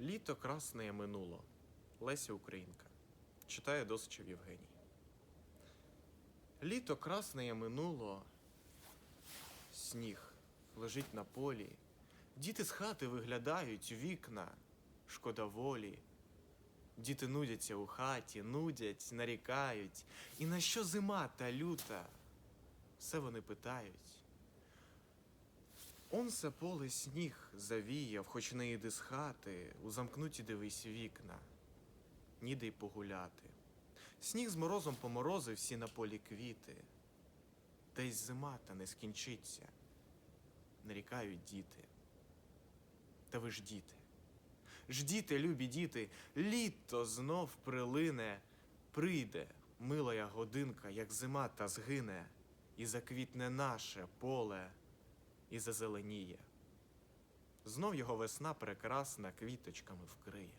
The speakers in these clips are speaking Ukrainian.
Літо красне минуло. Леся Українка. Читає Досичев Євгеній. Літо красне минуло. Сніг лежить на полі. Діти з хати виглядають вікна. Шкода волі. Діти нудяться у хаті, нудять, нарікають. І на що зима та люта? Все вони питають. Он се поле сніг завіяв, хоч не йди з хати, у замкнуті дивись вікна, ніде й погуляти. Сніг з морозом поморозив всі на полі квіти. Десь зима та не скінчиться, нарікають діти. Та ви ж діти. Ждіте, любі діти, літо знов прилине, прийде милая годинка, як зима та згине, і заквітне наше поле і зазеленіє. Знов його весна прекрасна квіточками вкриє.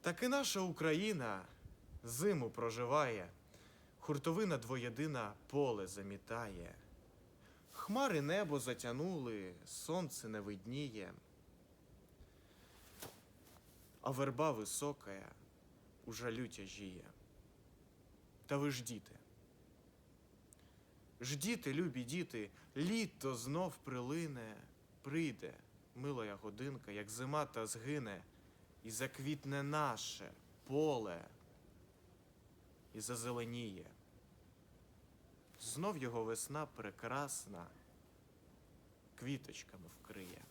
Так і наша Україна зиму проживає, хуртовина двоєдина поле замітає. Хмари небо затянули, сонце не видніє, а верба висока у жалю тяжіє. Та ви ж діти. Ждіте, любі діти, літо знов прилине, прийде милая годинка, як зима та згине, і заквітне наше поле, і зазеленіє. Знов його весна прекрасна квіточками вкриє.